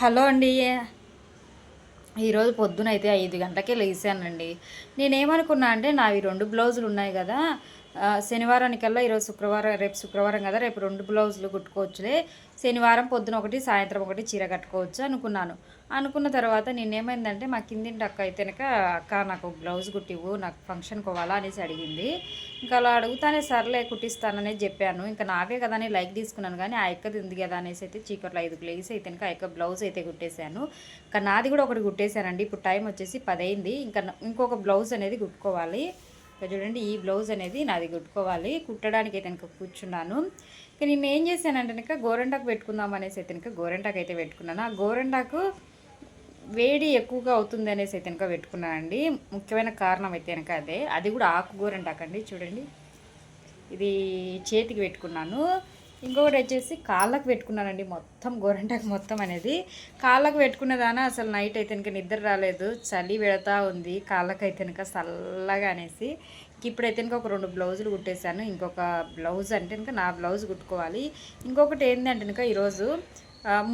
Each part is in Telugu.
హలో అండి. ఈరోజు పొద్దున అయితే ఐదు గంటకే లేచానండి. నేనేమనుకున్నా అంటే నావి రెండు బ్లౌజులు ఉన్నాయి కదా శనివారానికల్లా ఈరోజు శుక్రవారం రేపు శుక్రవారం కదా రేపు రెండు బ్లౌజులు కుట్టుకోవచ్చులే. శనివారం పొద్దున ఒకటి సాయంత్రం ఒకటి చీర కట్టుకోవచ్చు అనుకున్నాను. అనుకున్న తర్వాత నేనేమైందంటే మా కిందింటి అక్క అయితే అక్క నాకు బ్లౌజ్ కుట్టివు నాకు ఫంక్షన్ కోవాలా అనేసి అడిగింది. ఇంకా అలా అడుగుతానే సర్లే కుట్టిస్తాననే చెప్పాను. ఇంకా నాకే కదా అని లైక్ తీసుకున్నాను. కానీ ఆ ఎక్కది ఉంది కదా అనేసి అయితే చీకట్లో ఐదు లేసి అయితే కనుక ఆ యొక్క బ్లౌజ్ అయితే కుట్టేశాను. ఇంకా నాది కూడా ఒకటి కుట్టేశానండి. ఇప్పుడు టైం వచ్చేసి పది అయింది ఇంకా ఇంకొక బ్లౌజ్ అనేది కుట్టుకోవాలి. ఇక్కడ చూడండి ఈ బ్లౌజ్ అనేది నాది కుట్టుకోవాలి. కుట్టడానికి అయితే కనుక కూర్చున్నాను. ఇక నేను ఏం చేశానంటే కనుక గోరెండాకు పెట్టుకుందాం అనేసి అయితే కనుక గోరెండాకు అయితే పెట్టుకున్నాను. ఆ గోరెండాకు వేడి ఎక్కువగా అవుతుంది అనేసి అయితే కనుక పెట్టుకున్నానండి. ముఖ్యమైన కారణం అయితే కనుక అదే. అది కూడా ఆకు గోరెండాకండి చూడండి. ఇది చేతికి పెట్టుకున్నాను. ఇంకొకటి వచ్చేసి కాళ్ళకు పెట్టుకున్నానండి. మొత్తం గోరంటాకు మొత్తం అనేది. కాళ్ళకు పెట్టుకున్నదానా అసలు నైట్ అయితే ఇంకా నిద్ర రాలేదు. చలి పెడతా ఉంది. కాళ్ళకు అయితే కనుక చల్లగా అనేసి. ఇప్పుడైతే ఇంకా ఒక రెండు బ్లౌజులు కుట్టేశాను. ఇంకొక బ్లౌజ్ అంటే ఇంకా నా బ్లౌజ్ కుట్టుకోవాలి. ఇంకొకటి ఏంటంటే కనుక ఈరోజు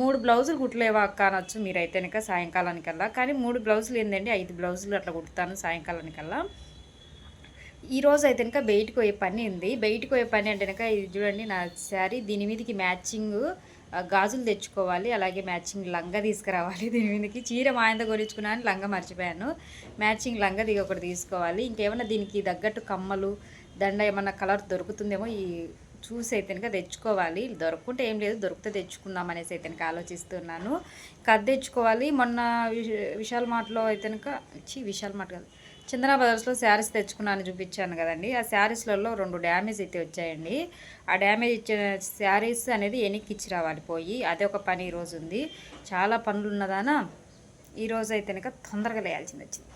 మూడు బ్లౌజులు కుట్టలేవా అక్క అనొచ్చు మీరైతే కనుక సాయంకాలానికల్లా. కానీ మూడు బ్లౌజులు ఏంటండి ఐదు బ్లౌజులు అట్లా కుడతాను సాయంకాలానికల్లా. ఈరోజు అయితే కనుక బయటకు పోయే పని ఉంది. బయటకు పోయే పని అంటే కనుక ఇది చూడండి నా శారీ దీని మీదకి మ్యాచింగ్ గాజులు తెచ్చుకోవాలి అలాగే మ్యాచింగ్ లంగా తీసుకురావాలి దీని మీదకి. చీర మా ఆయన కొనిచ్చుకున్నాను లంగా మర్చిపోయాను. మ్యాచింగ్ లంగా దిగి ఒకటి తీసుకోవాలి. ఇంకేమైనా దీనికి తగ్గట్టు కమ్మలు దండ ఏమన్నా కలర్ దొరుకుతుందేమో ఈ చూసి అయితే కనుక తెచ్చుకోవాలి. దొరకకుంటే ఏం లేదు దొరికితే తెచ్చుకుందాం అనేసి అయితే కనుక ఆలోచిస్తున్నాను. కథ తెచ్చుకోవాలి. మొన్న విశాల్ మార్ట్లో అయితే కనుక చి విశాల్ మార్ట్ కాదు. చందన బ్రదర్స్లో శారీస్ తెచ్చుకున్నాను చూపించాను కదండి. ఆ శారీస్లలో రెండు డ్యామేజ్ అయితే వచ్చాయండి. ఆ డ్యామేజ్ ఇచ్చిన శారీస్ అనేది ఎనిక్కిచ్చి ఇచ్చి రావాలి పోయి. అదే ఒక పని ఈరోజు ఉంది. చాలా పనులు ఉన్నదానా ఈరోజు అయితే కనుక తొందరగా లేయాల్సింది వచ్చింది.